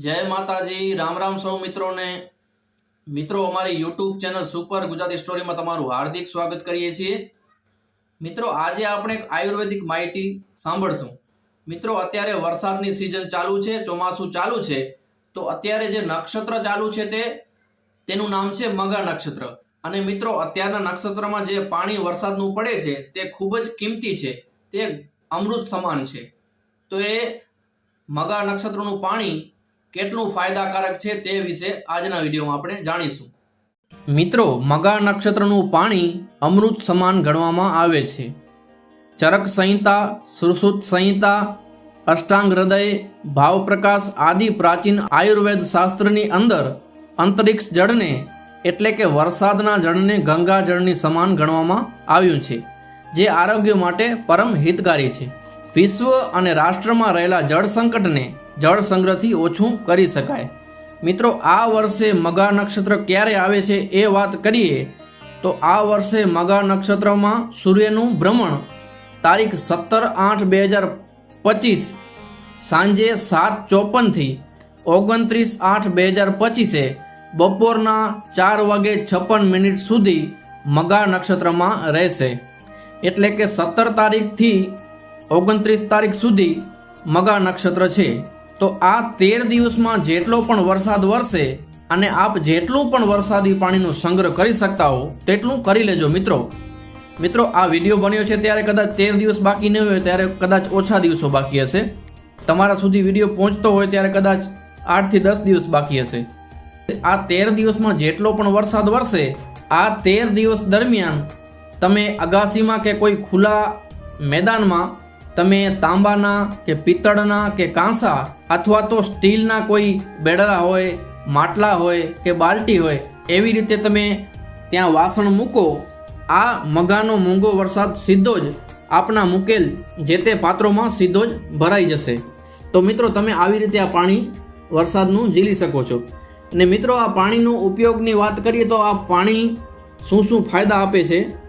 જય માતાજી, રામ રામ સૌ મિત્રોને. મિત્રો, અમારી યુટ્યુબ ચેનલ સુપર ગુજરાતી સ્ટોરીમાં તમારું હાર્દિક સ્વાગત કરીએ છીએ. મિત્રો, આજે આપણે આયુર્વેદિક માહિતી સાંભળશું. મિત્રો, અત્યારે વરસાદની સિઝન ચાલુ છે, ચોમાસું ચાલુ છે, તો અત્યારે જે નક્ષત્ર ચાલુ છે તે, તેનું નામ છે મગા નક્ષત્ર. અને મિત્રો, અત્યારના નક્ષત્રમાં જે પાણી વરસાદનું પડે છે, તે ખૂબ જ કિંમતી છે, તે અમૃત સમાન છે. તો એ મગા નક્ષત્રનું પાણી કેટલું ફાયદાકારક છે તે વિશે આજના વિડીયોમાં આપણે જાણીશું. મિત્રો, મગા નક્ષત્રનું પાણી અમૃત સમાન ગણવામાં આવે છે. ચરક સંહિતા, સુરસુત સંહિતા, અષ્ટાંગ હૃદય ભાવપ્રકાશ આદિ પ્રાચીન આયુર્વેદ શાસ્ત્રની અંદર અંતરિક્ષ જળને એટલે કે વરસાદના જળને ગંગા જળની સમાન ગણવામાં આવ્યું છે, જે આરોગ્ય માટે પરમ હિતકારી છે. વિશ્વ અને રાષ્ટ્રમાં રહેલા જળ સંકટને જળ સંગ્રહથી ઓછું કરી શકાય. મિત્રો, આ વર્ષે મગા નક્ષત્ર ક્યારે આવે છે એ વાત કરીએ, તો આ વર્ષે મગા નક્ષત્રમાં સૂર્યનું ભ્રમણ તારીખ સત્તર આઠ બે હજાર પચીસ, સાંજે સાત ચોપનથી ઓગણત્રીસ આઠ બે હજાર પચીસે, બપોરના ચાર વાગે છપ્પન મિનિટ સુધી મગા નક્ષત્રમાં રહેશે. એટલે કે સત્તર તારીખથી ઓગણત્રીસ તારીખ સુધી મગા નક્ષત્ર છે. તો આ તેર દિવસમાં જેટલો પણ વરસાદ વરસે અને આપ જેટલું પણ વરસાદી પાણીનો સંગ્રહ કરી શકતા હો, તેટલું કરી લેજો મિત્રો. મિત્રો, આ વીડિયો બન્યો છે ત્યારે કદાચ તેર દિવસ બાકી નહીં હોય, ત્યારે કદાચ ઓછા દિવસો બાકી હશે. તમારા સુધી વીડિયો પહોંચતો હોય ત્યારે કદાચ આઠથી દસ દિવસ બાકી હશે. આ તેર દિવસમાં જેટલો પણ વરસાદ વરસે, આ તેર દિવસ દરમિયાન તમે અગાસીમાં કે કોઈ ખુલ્લા મેદાનમાં તમે તાંબાના કે પિત્તળના કે કાંસા અથવા તો સ્ટીલના કોઈ બેડલા હોય, માટલા હોય કે બાલટી હોય, એવી રીતે તમે ત્યાં વાસણ મૂકો, આ મગાનો મોંઘો વરસાદ સીધો જ આપના મૂકેલ જે તે પાત્રોમાં સીધો જ ભરાઈ જશે. તો મિત્રો, તમે આવી રીતે આ પાણી વરસાદનું ઝીલી શકો છો. અને મિત્રો, આ પાણીનો ઉપયોગની વાત કરીએ તો આ પાણી શું શું ફાયદા આપે છે?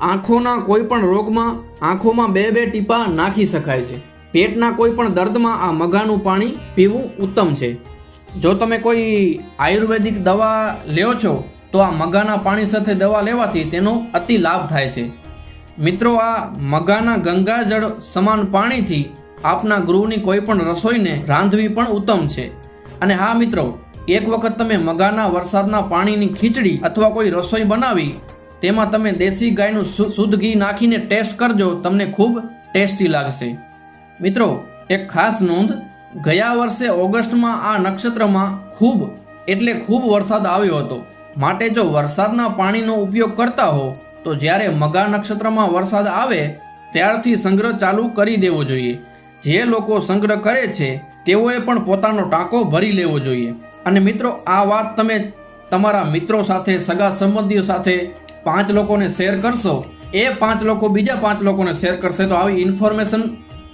આંખોના કોઈ પણ રોગમાં આંખોમાં બે બે ટીપા નાખી શકાય છે. પેટના કોઈ પણ દર્દમાં આ મગાનું પાણી પીવું ઉત્તમ છે. જો તમે કોઈ આયુર્વેદિક દવા લ્યો છો, તો આ મગાના પાણી સાથે દવા લેવાથી તેનો અતિ લાભ થાય છે. મિત્રો, આ મગાના ગંગાજળ સમાન પાણીથી આપના ગૃહની કોઈ પણ રસોઈને રાંધવી પણ ઉત્તમ છે. અને હા મિત્રો, એક વખત તમે મગાના વરસાદના પાણીની ખીચડી અથવા કોઈ રસોઈ બનાવી તેમાં તમે દેશી ગાયનું શુદ્ધ ઘી નાખીને ટેસ્ટ કરજો, તમને ખૂબ ટેસ્ટી લાગશે. મિત્રો, એક ખાસ નોંધ, ગયા વર્ષે ઓગસ્ટમાં આ નક્ષત્રમાં ખૂબ, એટલે ખૂબ વરસાદ આવ્યો હતો. માટે જો વરસાદના પાણીનો ઉપયોગ કરતા હો, તો જ્યારે મગા નક્ષત્રમાં વરસાદ આવે, ત્યારથી સંગ્રહ ચાલુ કરી દેવો જોઈએ. જે લોકો સંગ્રહ કરે છે, તેઓએ પણ પોતાનો ટાંકો ભરી લેવો જોઈએ. અને મિત્રો, આ વાત તમે તમારા મિત્રો સાથે, સગા સંબંધીઓ સાથે પાંચ લોકોને શેર કરશો, એ પાંચ લોકો બીજા પાંચ લોકોને શેર કરશે તો આવી ઇન્ફોર્મેશન,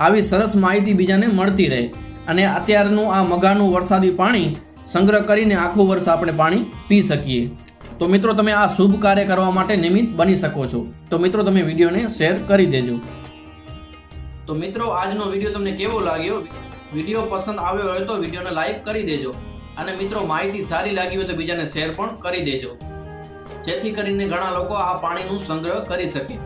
આવી સરસ માહિતી બીજાને મળતી રહે. અને અત્યારનું આ મગાનું વરસાદી પાણી સંગ્રહ કરીને આખું વર્ષ આપણે પાણી પી શકીએ. તો મિત્રો તમે આ શુભ કાર્ય કરવા માટે નિમિત્ત બની શકો છો. તો મિત્રો તમે વિડીયોને શેર કરી દેજો. તો મિત્રો, આજનો વીડિયો તમને કેવો લાગ્યો? વીડિયો પસંદ આવ્યો હોય તો વિડીયોને લાઈક કરી દેજો. અને મિત્રો, માહિતી સારી લાગી હોય તો બીજાને શેર પણ કરી દેજો. જેથી કરીને ઘણા લોકો આ પાણીનું સંગ્રહ કરી શકે.